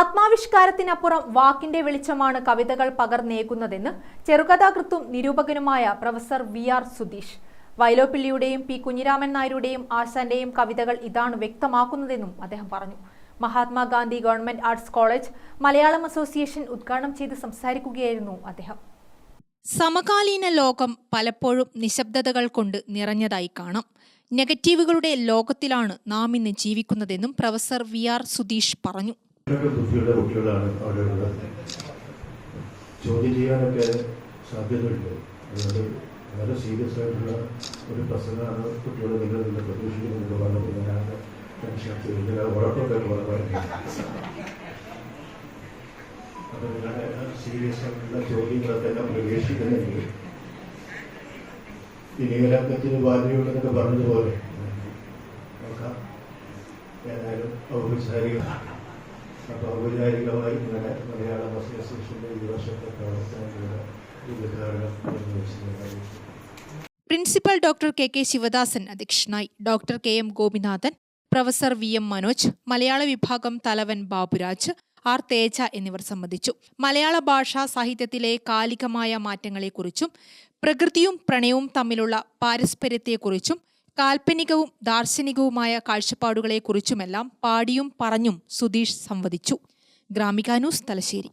ആത്മാവിഷ്കാരത്തിനപ്പുറം വാക്കിന്റെ വെളിച്ചമാണ് കവിതകൾ പകർന്നേക്കുന്നതെന്ന് ചെറുകഥാകൃത്തും നിരൂപകനുമായ professor V R Sudheesh. വൈലോപ്പിള്ളിയുടെയും P Kunhiraman നായരുടെയും ആശാന്റെയും കവിതകൾ ഇതാണ് വ്യക്തമാക്കുന്നതെന്നും അദ്ദേഹം പറഞ്ഞു. Mahatma Gandhi government arts college Malayalam association ഉദ്ഘാടനം ചെയ്ത് സംസാരിക്കുകയായിരുന്നു അദ്ദേഹം. സമകാലീന ലോകം പലപ്പോഴും നിശബ്ദതകൾ കൊണ്ട് നിറഞ്ഞതായി കാണാം. നെഗറ്റീവുകളുടെ ലോകത്തിലാണ് നാം ഇന്ന് ജീവിക്കുന്നതെന്നും പ്രൊഫസർ വി ആർ സുധീഷ് പറഞ്ഞു. ബുദ്ധിയുള്ള കുട്ടികളാണ് അവിടെ ഉള്ളത് ചോദ്യം ചെയ്യാനൊക്കെ സാധ്യതയുണ്ട്. അതുകൊണ്ട് വളരെ സീരിയസ് ആയിട്ടുള്ള ഒരു പ്രസംഗമാണ് കുട്ടികൾ നിങ്ങൾ നിന്ന് പ്രതീക്ഷിക്കുന്നത് പറഞ്ഞത് ഞാനാകെ ടെൻഷൻ ഇതിന് ഉറപ്പൊക്കെ അപ്പോൾ നിങ്ങളുടെ സീരിയസ് ആയിട്ടുള്ള ചോദ്യങ്ങളൊക്കെ എല്ലാം പ്രവേശിക്കുന്നെങ്കിൽ ഇനിയൊരാക്കത്തിന് ബാധ്യതയുണ്ടെന്നൊക്കെ പറഞ്ഞതുപോലെ നോക്കാം. ഏതായാലും ഔപചാരിക അപ്പോൾ ഔപചാരികമായി ഇങ്ങനെ മലയാളം അസോസിയേഷന്റെ ഈ വർഷത്തെ പ്രവർത്തനങ്ങളുടെ ഉദ്ഘാടനം principal doctor K K Sivadasan അധ്യക്ഷനായി. Doctor K M Gopinathan professor V M Manoj മലയാള വിഭാഗം തലവൻ ബാബുരാജ് ആർ തേജ എന്നിവർ സംബന്ധിച്ചു. മലയാള ഭാഷാ സാഹിത്യത്തിലെ കാലികമായ മാറ്റങ്ങളെക്കുറിച്ചും പ്രകൃതിയും പ്രണയവും തമ്മിലുള്ള പാരസ്പര്യത്തെക്കുറിച്ചും കാൽപ്പനികവും ദാർശനികവുമായ കാഴ്ചപ്പാടുകളെക്കുറിച്ചുമെല്ലാം പാടിയും പറഞ്ഞും സുധീഷ് സംവദിച്ചു. ഗ്രാമിക ന്യൂസ് തലശ്ശേരി.